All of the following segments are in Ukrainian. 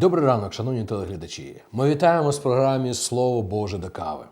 Добрий ранок, шановні телеглядачі. Ми вітаємо з програмі Слово Боже до кави.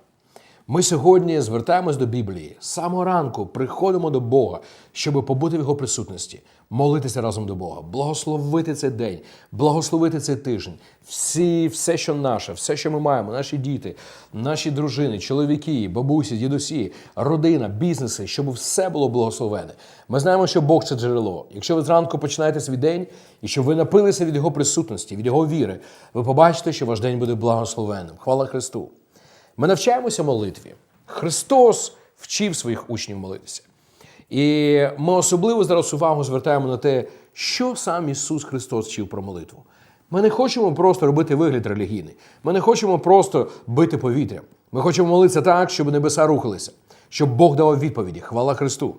Ми сьогодні звертаємось до Біблії. З самого ранку приходимо до Бога, щоб побути в Його присутності, молитися разом до Бога, благословити цей день, благословити цей тиждень. Всі, все, що наше, все, що ми маємо, наші діти, наші дружини, чоловіки, бабусі, дідусі, родина, бізнеси, щоб все було благословене. Ми знаємо, що Бог це джерело. Якщо ви зранку починаєте свій день і щоб ви напилися від Його присутності, від Його віри, ви побачите, що ваш день буде благословенним. Хвала Христу! Ми навчаємося молитві. Христос вчив своїх учнів молитися. І ми особливо зараз увагу звертаємо на те, що сам Ісус Христос вчив про молитву. Ми не хочемо просто робити вигляд релігійний. Ми не хочемо просто бити повітря. Ми хочемо молитися так, щоб небеса рухалися, щоб Бог давав відповіді. Хвала Христу.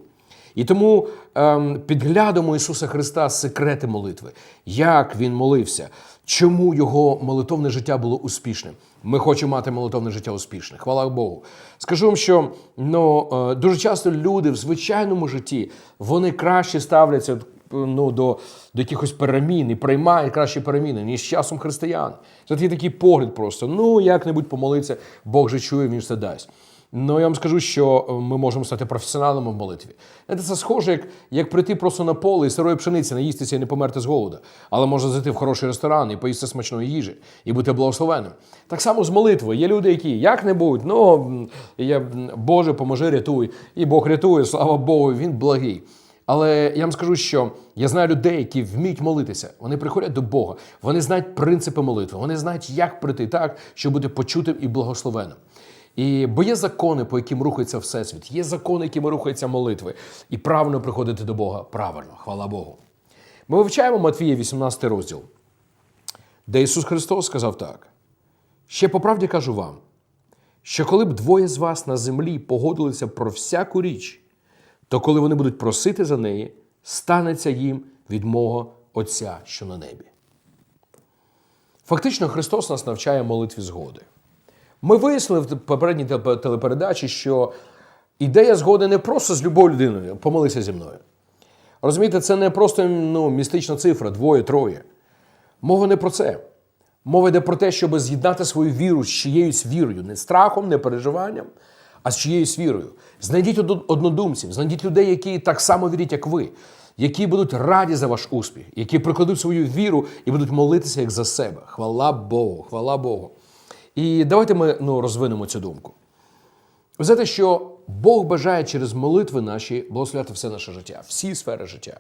І тому ем, підглядимо Ісуса Христа секрети молитви, як Він молився, чому його молитовне життя було успішним. Ми хочемо мати молитовне життя успішне. Хвала Богу. Скажу вам, що ну, е, дуже часто люди в звичайному житті вони краще ставляться ну, до, до якихось перемін і приймають кращі переміни, ніж часом християн. Це є такий погляд просто: ну як-небудь помолитися, Бог же чує, він все дасть. Ну, я вам скажу, що е, ми можемо стати професіоналами в молитві. Це схоже, як, як прийти просто на поле і сирої пшениці, наїстися і не померти з голода. Але можна зайти в хороший ресторан і поїсти смачної їжі, і бути благословенним. Так само з молитвою. Є люди, які як-небудь, ну я, Боже, поможи, рятуй. І Бог рятує, слава Богу, він благий. Але я вам скажу, що я знаю людей, які вміють молитися. Вони приходять до Бога, вони знають принципи молитви, вони знають, як прийти так, щоб бути почутим і благословенним. І бо є закони, по яким рухається Всесвіт, є закони, якими рухаються молитви, і правильно приходити до Бога правильно, хвала Богу. Ми вивчаємо Матвія 18 розділ, де Ісус Христос сказав так: ще по правді кажу вам, що коли б двоє з вас на землі погодилися про всяку річ, то коли вони будуть просити за неї, станеться їм від мого Отця, що на небі. Фактично, Христос нас навчає молитві згоди. Ми вияснили в попередній теле- телепередачі, що ідея згоди не просто з любою людиною, помолися зі мною. Розумієте, це не просто ну, містична цифра, двоє, троє. Мова не про це. Мова йде про те, щоб з'єднати свою віру з чиєюсь вірою, не страхом, не переживанням, а з чиєюсь вірою. Знайдіть однодумців, знайдіть людей, які так само вірять, як ви, які будуть раді за ваш успіх, які прикладуть свою віру і будуть молитися як за себе. Хвала Богу, хвала Богу. І давайте ми ну, розвинемо цю думку. Ви знаєте, що Бог бажає через молитви наші благословляти все наше життя, всі сфери життя.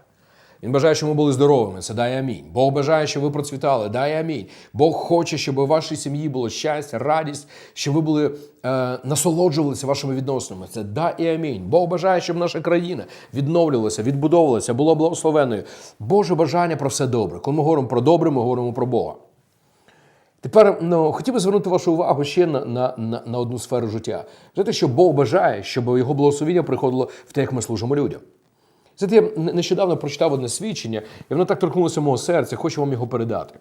Він бажає, щоб ми були здоровими, це дай амінь. Бог бажає, щоб ви процвітали, дай амінь. Бог хоче, щоб у вашій сім'ї було щастя, радість, щоб ви були е, насолоджувалися вашими відносинами. Це дай і амінь. Бог бажає, щоб наша країна відновлювалася, відбудовувалася, була благословенною. Боже бажання про все добре. Коли ми говоримо про добре, ми говоримо про Бога. Тепер ну, хотів би звернути вашу увагу ще на, на, на, одну сферу життя. Знаєте, що Бог бажає, щоб його благословіння приходило в те, як ми служимо людям. Знаєте, я нещодавно прочитав одне свідчення, і воно так торкнулося мого серця, хочу вам його передати.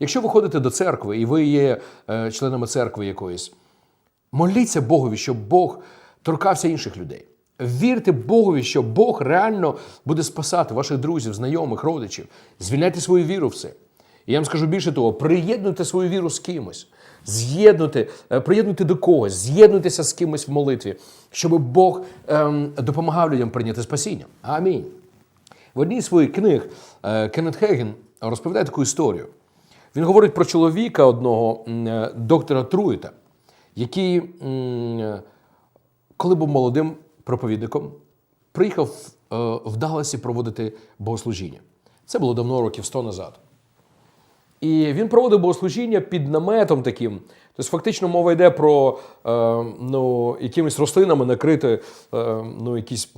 Якщо ви ходите до церкви і ви є е, членами церкви якоїсь, моліться Богові, щоб Бог торкався інших людей. Вірте Богові, що Бог реально буде спасати ваших друзів, знайомих, родичів. Звільняйте свою віру в це. І я вам скажу більше того, приєднуйте свою віру з кимось, з'єднуйте, е, приєднуйте до когось, з'єднуйтеся з кимось в молитві, щоб Бог ем, допомагав людям прийняти спасіння. Амінь. В одній з своїх книг е, Кеннет Хеген розповідає таку історію. Він говорить про чоловіка одного е, доктора Труїта, який, коли був молодим проповідником, приїхав в Далласі проводити богослужіння. Це було давно років 100 назад. І він проводив богослужіння під наметом таким. Тобто, фактично, мова йде про е, ну, якимись рослинами накрити е, ну, якийсь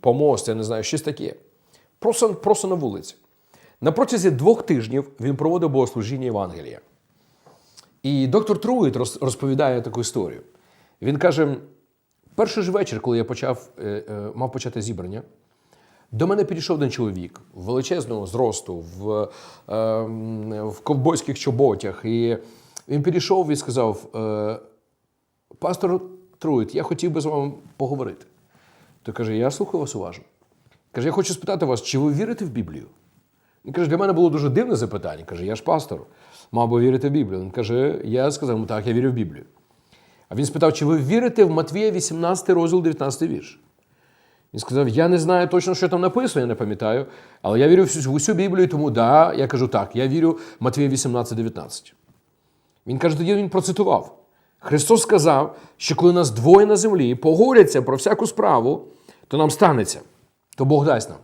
помост, я не знаю, щось таке. Просто, просто на вулиці. На протязі двох тижнів він проводив богослужіння Євангелія. І доктор Труїт розповідає таку історію. Він каже: перший ж вечір, коли я почав, е, е, мав почати зібрання, до мене підійшов один чоловік величезного зросту, в, е, в ковбойських чоботях. І він підійшов і сказав: е, Пастор Труїт, я хотів би з вами поговорити. Той каже: Я слухаю вас уважно. Каже, я хочу спитати вас, чи ви вірите в Біблію? Він каже, для мене було дуже дивне запитання. Каже, я ж пастор. мав би вірити в Біблію. Він каже: Я сказав йому, так, я вірю в Біблію. А він спитав, чи ви вірите в Матвія 18 розділ, 19 вірш? Він сказав: Я не знаю точно, що там написано, я не пам'ятаю, але я вірю в усю Біблію, тому да, я кажу так, я вірю Матвія 18, 19. Він каже, тоді він процитував. Христос сказав, що коли нас двоє на землі погодяться про всяку справу, то нам станеться, то Бог дасть нам.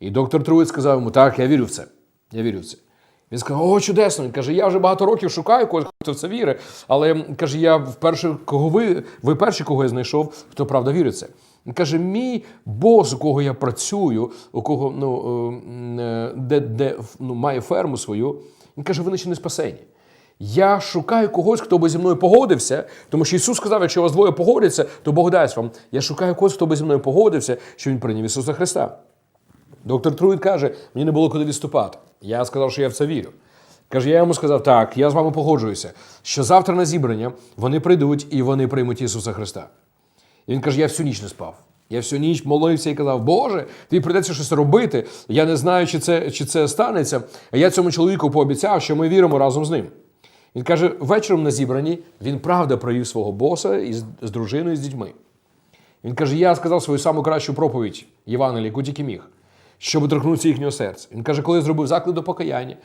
І доктор Труїд сказав йому, так, я вірю в це. Я вірю в це. Він сказав, о, чудесно. Він каже, я вже багато років шукаю когось, хто в це вірить. Але каже, я вперше, кого ви, ви перші, кого я знайшов, хто правда вірить в це. Він каже, мій бос, у кого я працюю, у кого ну, е, де, де ну, має ферму свою, він каже, вони ще не спасені. Я шукаю когось, хто би зі мною погодився, тому що Ісус сказав, якщо у вас двоє погодяться, то Бог дасть вам. Я шукаю когось, хто би зі мною погодився, що Він прийняв Ісуса Христа. Доктор Труїд каже, мені не було куди відступати. Я сказав, що я в це вірю. Каже, я йому сказав, так, я з вами погоджуюся, що завтра на зібрання вони прийдуть і вони приймуть Ісуса Христа. Він каже: я всю ніч не спав. Я всю ніч молився і казав, Боже, тобі прийдеться щось робити. Я не знаю, чи це, чи це станеться. Я цьому чоловіку пообіцяв, що ми віримо разом з ним. Він каже, вечором на зібранні він правда провів свого боса із, з дружиною з дітьми. Він каже: я сказав свою саму кращу проповідь Євангелії, яку тільки міг, щоб торкнутися їхнього серця. Він каже, коли я зробив заклик до покаяння,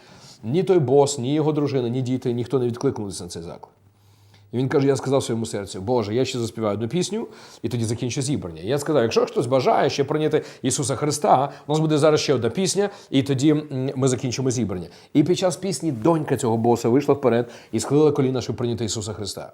ні той бос, ні його дружина, ні діти, ніхто не відкликнулися на цей заклик. І він каже: я сказав своєму серцю, Боже, я ще заспіваю одну пісню і тоді закінчу зібрання. Я сказав, якщо хтось бажає ще прийняти Ісуса Христа, у нас буде зараз ще одна пісня, і тоді ми закінчимо зібрання. І під час пісні донька цього боса вийшла вперед і схилила коліна, щоб прийняти Ісуса Христа.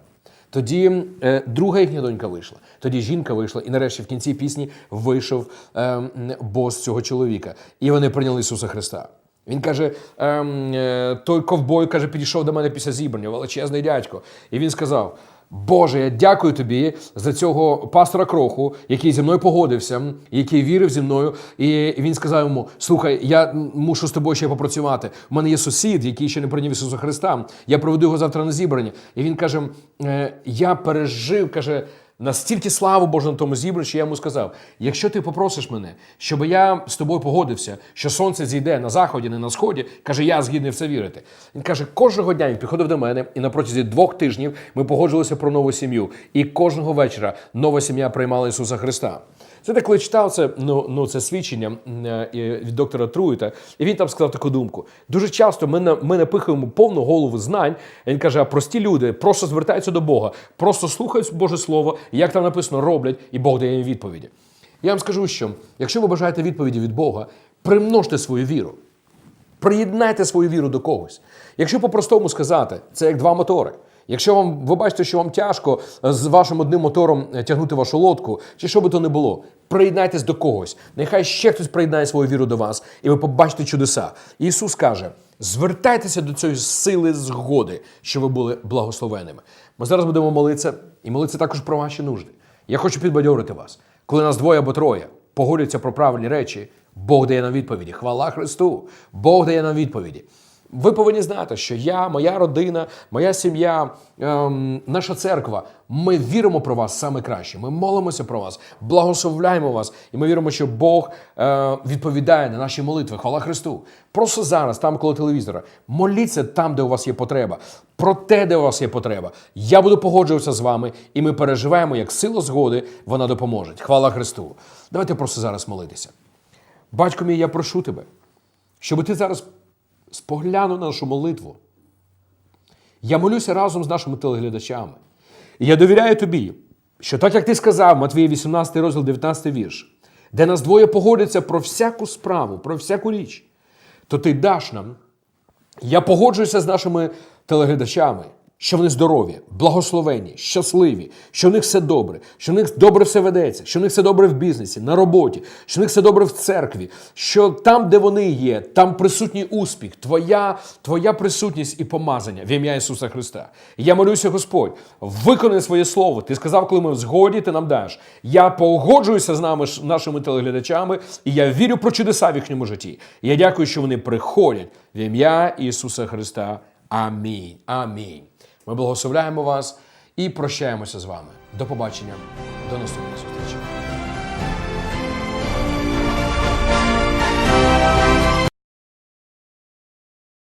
Тоді е, друга їхня донька вийшла, тоді жінка вийшла, і нарешті в кінці пісні вийшов е, бос цього чоловіка. І вони прийняли Ісуса Христа. Він каже: ем, е, той ковбой каже, підійшов до мене після зібрання, величезний дядько. І він сказав: Боже, я дякую тобі за цього пастора Кроху, який зі мною погодився, який вірив зі мною. І він сказав йому: Слухай, я мушу з тобою ще попрацювати. У мене є сусід, який ще не прийняв Ісуса Христа. Я проведу його завтра на зібрання. І він каже: «Е, Я пережив, каже. Настільки славу Божу на тому зібранні, що я йому сказав: якщо ти попросиш мене, щоб я з тобою погодився, що сонце зійде на заході, не на сході, каже, я згідний в це вірити. Він каже, кожного дня він приходив до мене, і на протязі двох тижнів ми погоджувалися про нову сім'ю. І кожного вечора нова сім'я приймала Ісуса Христа. Це так, коли читав це, ну, ну це свідчення е, від доктора Труїта, і він там сказав таку думку. Дуже часто ми, ми напихуємо повну голову знань. і Він каже, а прості люди просто звертаються до Бога, просто слухають Боже Слово, як там написано, роблять, і Бог дає їм відповіді. Я вам скажу, що якщо ви бажаєте відповіді від Бога, примножте свою віру. Приєднайте свою віру до когось. Якщо по-простому сказати, це як два мотори. Якщо вам ви бачите, що вам тяжко з вашим одним мотором е, тягнути вашу лодку, чи що би то не було, приєднайтесь до когось. Нехай ще хтось приєднає свою віру до вас, і ви побачите чудеса. Ісус каже: звертайтеся до цієї сили згоди, що ви були благословеними. Ми зараз будемо молитися і молитися також про ваші нужди. Я хочу підбадьорити вас. Коли нас двоє або троє погодяться про правильні речі, Бог дає нам відповіді. Хвала Христу! Бог дає нам відповіді. Ви повинні знати, що я, моя родина, моя сім'я, ем, наша церква, ми віримо про вас саме краще. Ми молимося про вас, благословляємо вас, і ми віримо, що Бог е, відповідає на наші молитви. Хвала Христу. Просто зараз, там коло телевізора, моліться там, де у вас є потреба, про те, де у вас є потреба. Я буду погоджуватися з вами, і ми переживаємо, як сила згоди вона допоможе. Хвала Христу. Давайте просто зараз молитися. Батько мій, я прошу тебе, щоб ти зараз споглянув на нашу молитву. Я молюся разом з нашими телеглядачами. І я довіряю тобі, що так як ти сказав, Матвій 18 розділ 19 вірш, де нас двоє погодяться про всяку справу, про всяку річ, то ти даш нам. Я погоджуюся з нашими телеглядачами, що вони здорові, благословені, щасливі, що в них все добре, що в них добре все ведеться, що в них все добре в бізнесі, на роботі, що в них все добре в церкві, що там, де вони є, там присутній успіх, твоя, твоя присутність і помазання в ім'я Ісуса Христа. Я молюся, Господь, виконай своє слово. Ти сказав, коли ми в згоді, ти нам даш. Я погоджуюся з нами, нашими телеглядачами, і я вірю про чудеса в їхньому житті. Я дякую, що вони приходять в ім'я Ісуса Христа. Амінь. Амінь. Ми благословляємо вас і прощаємося з вами. До побачення, до наступної зустрічі.